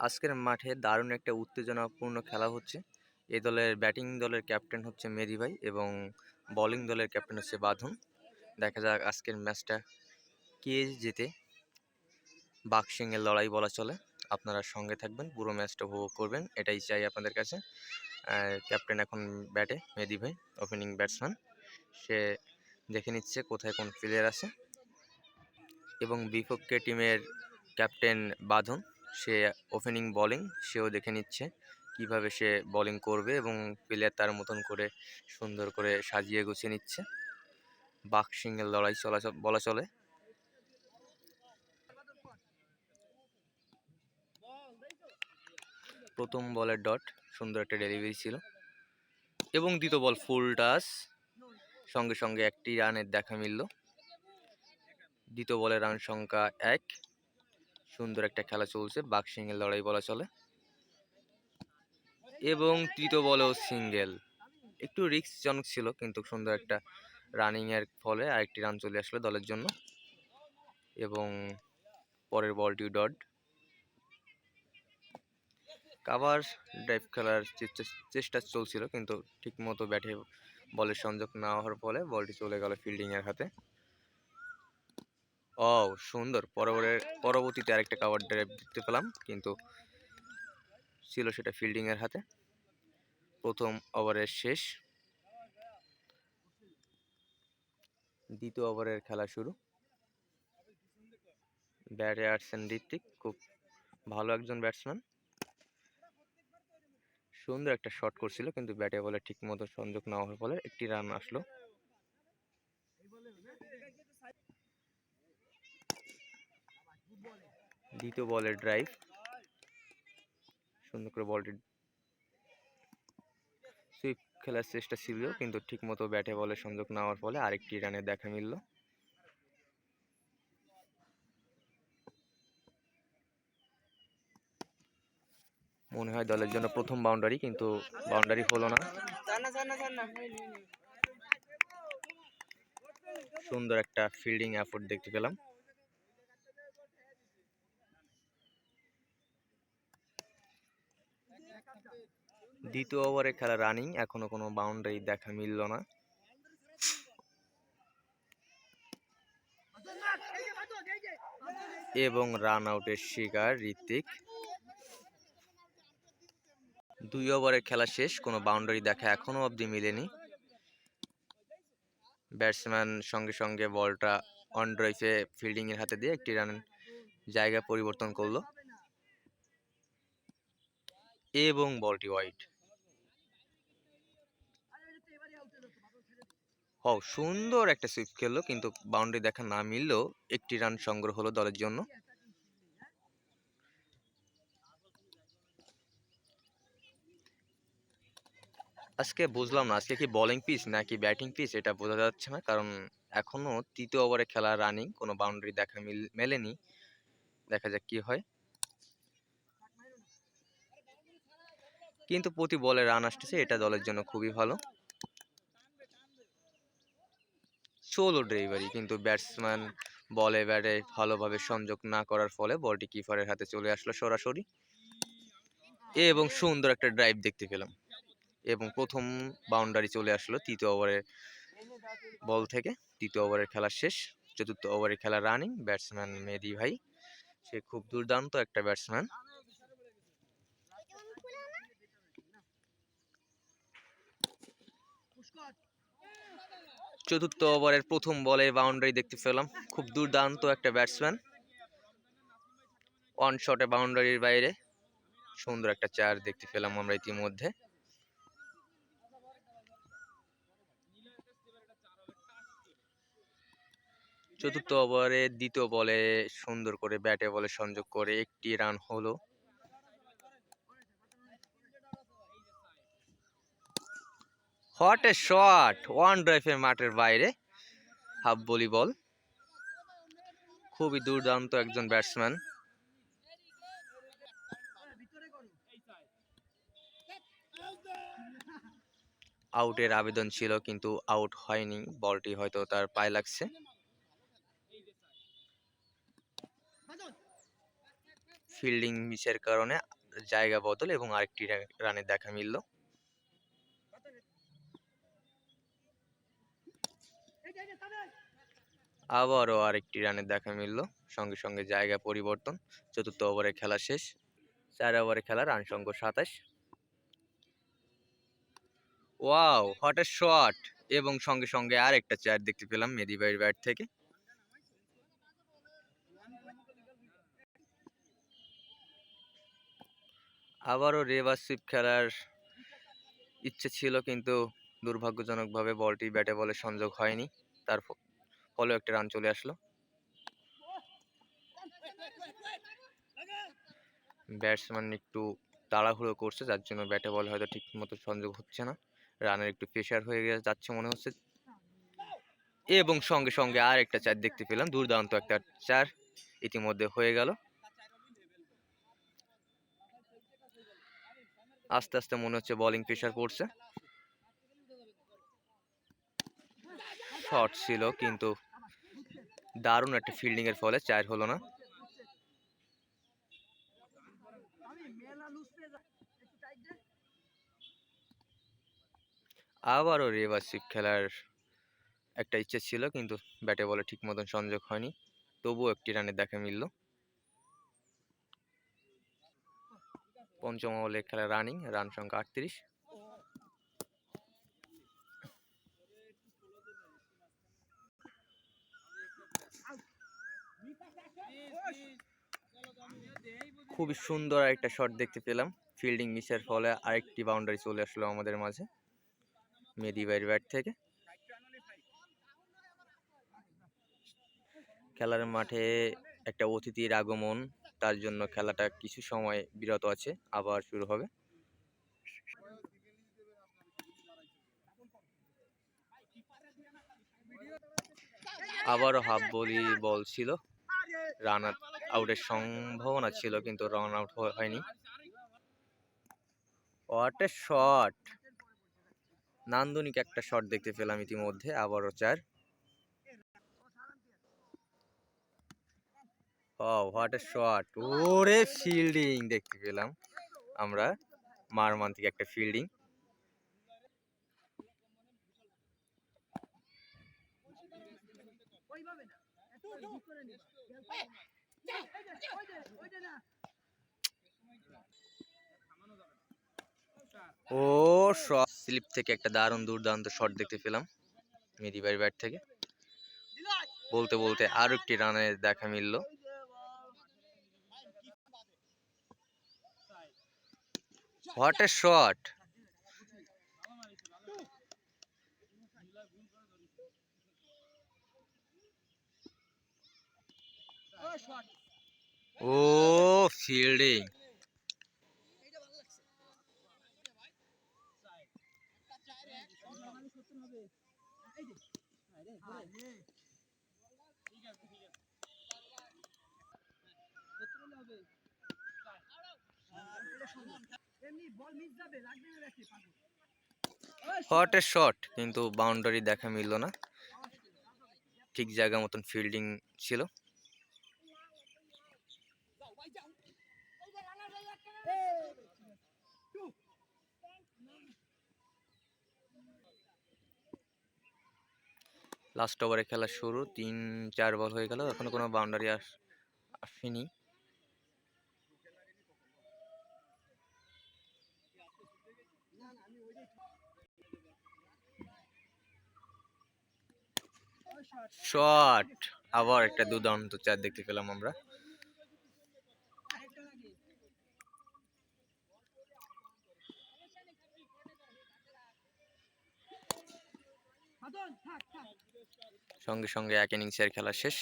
আজকের মাঠে দারুণ একটা উত্তেজনাপূর্ণ খেলা হচ্ছে। এ দলের ব্যাটিং দলের ক্যাপ্টেন হচ্ছে মেদি ভাই এবং বোলিং দলের ক্যাপ্টেন হচ্ছে বাঁধন। দেখা যাক আজকের ম্যাচটা কে জেতে বাক্সিংয়ের লড়াই বলা চলে। আপনারা সঙ্গে থাকবেন, পুরো ম্যাচটা উপভোগ করবেন, এটাই চাই আপনাদের কাছে। ক্যাপ্টেন এখন ব্যাটে মেদি ভাই, ওপেনিং ব্যাটসম্যান। সে দেখে নিচ্ছে কোথায় কোন প্লেয়ার আছে। এবং বিপক্ষে টিমের ক্যাপ্টেন বাঁধন। সে ওপেনিং বোলিং সেও দেখে নিচ্ছে কীভাবে সে বলিং করবে এবং প্লেয়ার তার মতন করে সুন্দর করে সাজিয়ে গুছিয়ে নিচ্ছে। বাক্সিংয়ের লড়াই চলা বলা চলে। প্রথম বলের ডট সুন্দর একটা ডেলিভারি ছিল। এবং দ্বিতীয় বল ফুল টাস সঙ্গে সঙ্গে একটি রানের দেখা মিলল। দ্বিতীয় বলের রান সংখ্যা এক। সুন্দর একটা খেলা চলছে বাক্সিংয়ের লড়াই বলা চলে। এবং তৃতীয় বলেও সিঙ্গেল। একটু রিস্কজনক ছিল, কিন্তু সুন্দর একটা রানিংয়ের ফলে আরেকটি রান চলে আসলো দলের জন্য। এবং পরের বলটি ডট। কাভার ড্রাইভ খেলার চেষ্টা- চেষ্টা চলছিল, কিন্তু ঠিকমতো ব্যাটে বলের সংযোগ না হওয়ার ফলে বলটি চলে গেল ফিল্ডিংয়ের হাতে। ও, সুন্দর। পরবর্তী পরবর্তীতে আরেকটা কাভার ড্রাইভ দেখতে পেলাম। কিন্তু ছিল সেটা ফিল্ডিংয়ের হাতে। প্রথম ওভারের শেষ। দ্বিতীয় ওভারের খেলা শুরু। ব্যাটে আসছেন ঋত্বিক, খুব ভালো একজন ব্যাটসম্যান সুন্দর একটা শট করছিল, কিন্তু ব্যাটে বলে ঠিক মতো সংযোগ না হওয়ার ফলে একটি রান আসলো। দ্বিতীয় বলের ড্রাইভ সুন্দর করে বলটি সুইপ খেলার চেষ্টা ছিল কিন্তু ঠিক মতো ব্যাটে বলে সংযোগ না হওয়ার ফলে আরেকটি রানের দেখা মিলল। মনে হয় দলের জন্য প্রথম বাউন্ডারি কিন্তু বাউন্ডারি হলো না। সুন্দর একটা ফিল্ডিং এফোর্ট দেখতে পেলাম। দ্বিতীয় ওভারে খেলা রানিং এখনও কোনো বাউন্ডারি দেখা মিলল না। এবং রান আউটের শিকার ঋত্বিক। দুই ওভারের খেলা শেষ, কোনো বাউন্ডারি দেখা এখনও অবধি মিলেনি। ব্যাটসম্যান সঙ্গে সঙ্গে বলটা অন ড্রাইভে ফিল্ডিং এর হাতে দিয়ে একটি রান জায়গা পরিবর্তন করল। এবং বলটি ওয়াইড ও সুন্দর একটা সুইপ খেললো, কিন্তু বাউন্ডারি দেখা না মিললেও একটি রান সংগ্রহ হলো দলের জন্য। আজকে বুঝলাম না, আজকে কি বোলিং পিচ নাকি ব্যাটিং পিচ এটা বোঝা যাচ্ছে না, কারণ এখনও তৃতীয় ওভারে খেলা রানিং কোনো বাউন্ডারি দেখা মিল, মেলেনি। দেখা যাক কি হয়। কিন্তু প্রতি বলে রান আসতেছে, এটা দলের জন্য খুবই ভালো। Solo delivery. কিন্তু ব্যাটসম্যান বলে ব্যাটে ভালোভাবে সংযোগ না করার ফলে বলটি কিপারের হাতে চলে আসলো সরাসরি। এবং সুন্দর একটা ড্রাইভ দেখতে পেলাম। এবং প্রথম বাউন্ডারি চলে আসলো তৃতীয় ওভারের বল থেকে। তৃতীয় ওভারের খেলা শেষ। চতুর্থ ওভারের খেলা রানিং। ব্যাটসম্যান মেদি ভাই, সে খুব দুর্দান্ত একটা ব্যাটসম্যান। চতুর্থ ওভারের প্রথম বলে বাউন্ডারি দেখতে পেলাম। খুব দুর্দান্ত একটা ব্যাটসম্যান ওয়ান শটে বাউন্ডারির বাইরে। সুন্দর একটা চার দেখতে পেলাম আমরা ইতিমধ্যে। চতুর্থ ওভারে দ্বিতীয় বলে সুন্দর করে ব্যাটে বলে সংযোগ করে একটি রান হলো। হট এ শট ওয়ান ড্রাইভের মাঠের বাইরে। হাফ বলি বল। খুবই দুর্দান্ত একজন ব্যাটসম্যান আউটের আবেদন ছিল কিন্তু আউট হয়নি। বলটি হয়তো তার পায়ে লাগছে। ফিল্ডিং মিসের কারণে জায়গা বদল এবং আরেকটি রানের দেখা মিলল। আবারও আরেকটি রানের দেখা মিলল। সঙ্গে সঙ্গে জায়গা পরিবর্তন। চতুর্থ ওভারে খেলা শেষ। চার ওভারে খেলা রান সংখ্যা সাতাশ। ওয়াও এ শট এবং সঙ্গে সঙ্গে আরেকটা চার দেখতে পেলাম মেদিবাইয়ের ব্যাট থেকে। আবারও রিভার্স সুইপ খেলার ইচ্ছে ছিল কিন্তু দুর্ভাগ্যজনকভাবে বলটি ব্যাটে বলে সংযোগ হয়নি। তার ফ- ফলেও একটা রান চলে আসলো। ব্যাটসম্যান একটু তাড়াহুড়ো করছে, যার জন্য ব্যাটে বল হয়তো ঠিক মতো সংযোগ হচ্ছে না। রানের একটু প্রেশার হয়ে গেছে, যাচ্ছে মনে হচ্ছে। এবং সঙ্গে সঙ্গে আর একটা চার দেখতে পেলাম, দুর্দান্ত একটা চার ইতিমধ্যে হয়ে গেল। আস্তে আস্তে মনে হচ্ছে বলিং প্রেশার পড়ছে। শর্ট ছিল, কিন্তু দারুণ একটা ফিল্ডিং এর ফলে চার হলো না। আবারও রিভার্স সুইপ খেলার একটা ইচ্ছে ছিল, কিন্তু ব্যাটে বলে ঠিক মতন সংযোগ হয়নি। তবুও একটি রানের দেখা মিলল। পঞ্চম ওভারে খেলা রানিং রান সংখ্যা আটত্রিশ। খুবই সুন্দর একটা শট দেখতে পেলাম। ফিল্ডিং মিসের ফলে আরেকটি বাউন্ডারি চলে আসলো আমাদের মাঝে। মেদি বাইর ব্যাট থেকে। খেলার মাঠে একটা অতিথির আগমন, তার জন্য খেলাটা কিছু সময় বিরত আছে, আবার শুরু হবে। আবারও হাফ বলি বল ছিল। রান আউটের সম্ভাবনা ছিল কিন্তু রান আউট হয়নি। হোয়াট এ শট নান্দনিক একটা শট দেখতে পেলাম ইতিমধ্যে, আবারও চার। হোয়াট এ শট ওরে ফিল্ডিং দেখতে পেলাম আমরা, মারমান্তিক একটা ফিল্ডিং ও শট স্লিপ থেকে একটা দারুণ দুর্দান্ত শট দেখতে পেলাম মেদিবাইর ব্যাট থেকে। বলতে বলতে আরও একটি রানের দেখা মিলল। হোয়াট এ শট ও ফিল্ডিং হোয়াট এ শট কিন্তু বাউন্ডারি দেখা মিলল না। ঠিক জায়গা মতন ফিল্ডিং ছিল। লাস্ট ওভারে খেলা শুরু, তিন, চার বল হয়ে গেল। এখনও কোনো বাউন্ডারি আস, আসেনি। শট আবার একটা দুর্দান্ত চার দেখতে পেলাম আমরা। সঙ্গে সঙ্গে এক ইনিংসের খেলা শেষ।